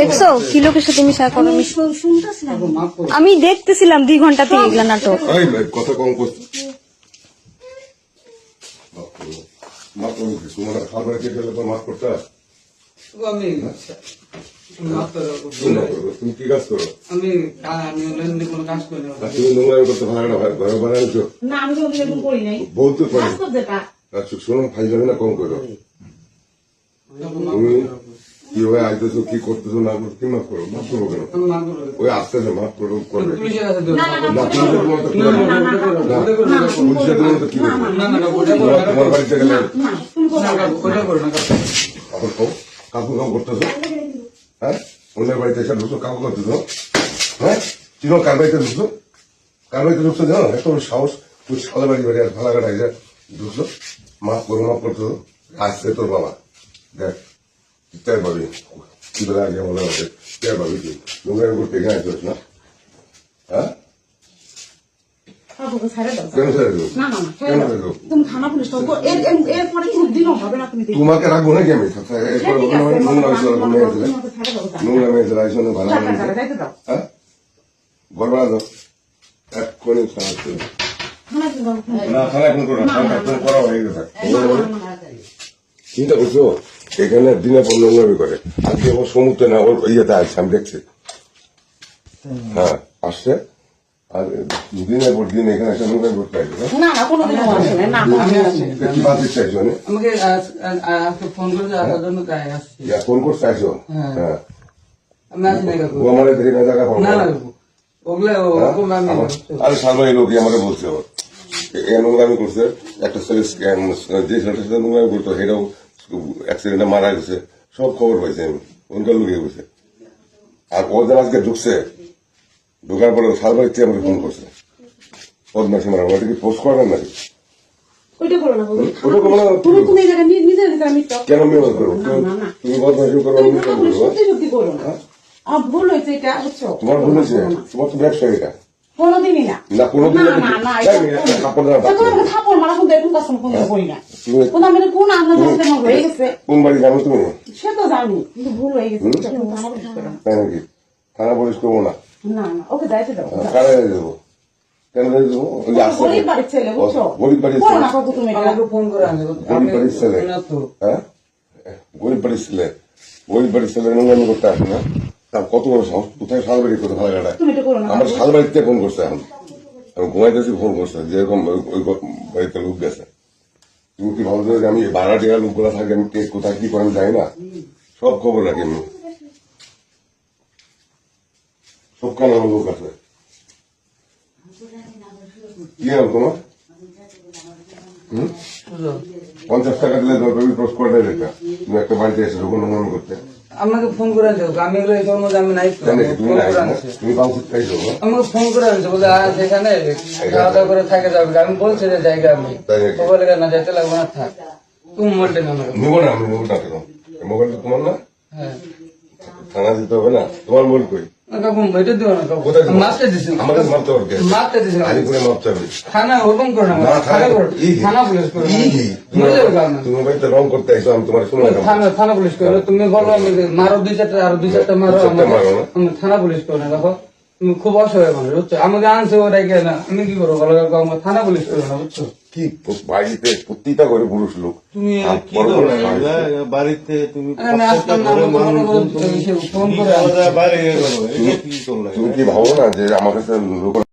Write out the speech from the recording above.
দেখছ? কি লোকের সাথে মিশা করো? আমি দেখতেছিলাম দুই ঘণ্টা থেকে এগুলা নাটক। কথা কম করছে। মাফ করতে হয়? তুমি কি কাজ করো আমি আমি কোনো কাজ করি না তুমি করতে ভালো না ঘরে ঘরে আনছো না, আমি তো এরকম করি নাই। বলতে পারি আচ্ছা শোনো ফাইল যাবে না কম করো মাফ তুমি। কীভাবে আইতেছো কি করতেছো না কি মাফ করো মাফ করব কেন। ওই আসতে আছে মাফ করো করবে পুলিশের কাছে না, না, না, না তুমি তো তোমার কি। বাড়িতে গেলে না, কাকু। কাপড় খাও করতেছো হ্যাঁ? অন্যের বাড়িতে এসে ঢুকতো কাকু করতেছো হ্যাঁ? চিনো, কার বাড়িতে ঢুকতো কার বাড়িতে ঢুকতো জানো? এত সাহস তুই সাদা বাড়ি বাড়ি আর ভালাঘাট এসে ঢুকছো। মাফ করো মাফ করতো আসছে তোর বাবা। দেখ চার পাবি কি বেলা আগে মনে হবে চার পাবি তুই নোংরা করতে এখানে আসছিস না। হ্যাঁ? তোমাকে রাখব নাকি আমি নোংরা ভালো। হ্যাঁ গড়বড়া দাও এক্ষুনি না এখন করো না করা হয়ে গেছে। চিন্তা করছ এখানে দিনে পর নোংরামি করে আজকে আমার সমুদ্রে না ওর ইয়েতে আসছে আমি দেখছি হ্যাঁ আসছে আর দিনের পর দিন এখানে না? না, না, কোনোদিনও আসবে না, আমি। কি বাদ মানে আমাকে আজকে ফোন করেছে আসার জন্য তাই আসছি। ফোন করতে আসছো হ্যাঁ। হ্যাঁ। আমি আসি না কাকু ও আমার দেখে না জায়গা পাবো না না কাকু ওরকম আমি আরে সালমাই লোক আমাকে বলছে এ নোংরামি করছে একটা ছেলে স্ক্যাম যে ছেলেটার সাথে নোংরামি করতো সেটাও অ্যাক্সিডেন্টে মারা গেছে। সব খবর পাইছে আমি। ওনকার লুকিয়ে গেছে আর ওদের আজকে ঢুকছে ঢোকার পরে সালমাই থেকে আমাকে ফোন করছে। পদ্মাসী মারা ওটা কি পোস্ট করবেন নাকি? ওইটা করো না, ওটা করব না, তুমি তুমি এই জায়গায় নি- নিজের ভিতরে মিথ্যা। কেন আমি। তুমি বদমাসি কেন পুলিশ করব সত্যি সত্যি করো না। আমার ভুল হয়েছে এটা, বুঝছ? তোমার ভুল হয়েছে? তোমার তো ব্যবসা এটা। কোনোদিনই না। না কোনোদিন না, না, না, এটা আমি একটা কাপড় তুমি মারা না। আমি কোন আপনার সাথে আমার হয়ে গেছে, কোন বাড়ি জানো তুমি? সে তো জানি, কিন্তু ভুল হয়ে গেছে। তাই নাকি? থানা পুলিশ করব না। না, না, ওকে যাইতে দাও, যাও। দেবো। কেন দেবো? ওই আসছে গরিব বাড়ির ছেলে, বুঝছ? গরিব বাড়ির ছেলে। না কাকু তুমি আমাকে ফোন করে আনছে গরিব বাড়ির ছেলে। হ্যাঁ? গরিব বাড়ির ছেলে। গরিব বাড়ির ছেলে নোংরামি করতে আসে না। তার কত বড় সাহস? কোথায় শালবাড়ি ভালো গাড়ায় আমার। শালবাড়িতে ফোন করছে এখন। আমি ঘুমাইতেছি ফোন করছে। যেরকম ওই- বাড়িতে লোক গেছে। তুমি কি ভাবছ যে আমি ভাড়া টেকা লোকগুলো থাকে আমি কে কোথায় কি করে আমি যাই না? সব খবর রাখি আমি। সব আমার লোক আছে। কি নাম তোমার? পঞ্চাশ টাকা দিলে দরকারি ক্রস করে এটা। তুমি একটা বাড়িতে এসে ঢুকুন মনে করতে। আমাকে ফোন করে আনছে আমি এগুলো এই কর্মে আমি নাই। তো। জানি তুমি ফোন নাই করে না? আনছে। তুমি পাঁচ খাইছো না? আমাকে ফোন করে আনছে বলে আজ এখানে খাওয়া দাওয়া করে থাকে যাবে। আমি বলছি যে জায়গা আমি। বলে না যাইতে লাগবে না থাক। তুমি না আমি মোবাইলটা তোমার না? হ্যাঁ। থানা দিতে হবে না? তোমার মোবাইল কই? থানা পুলিশ করে তুমি বলো মারো দুই চারটা আরও দুই চারটা মারো থানা পুলিশ করে দেখো। খুব অসহায় মানুষ বুঝছ? আমাকে আনছে ওটাই কেন না? আমি কি করব ভালো কাকু আমার থানা পুলিশ করে না বুঝছ? কি বাড়িতে প্রতিটা করে পুরুষ লোক? তুমি আর কি বড় বড় করবে বাড়িতে। তুমি তুমি কি ভাবো না যে আমার কাছে লোক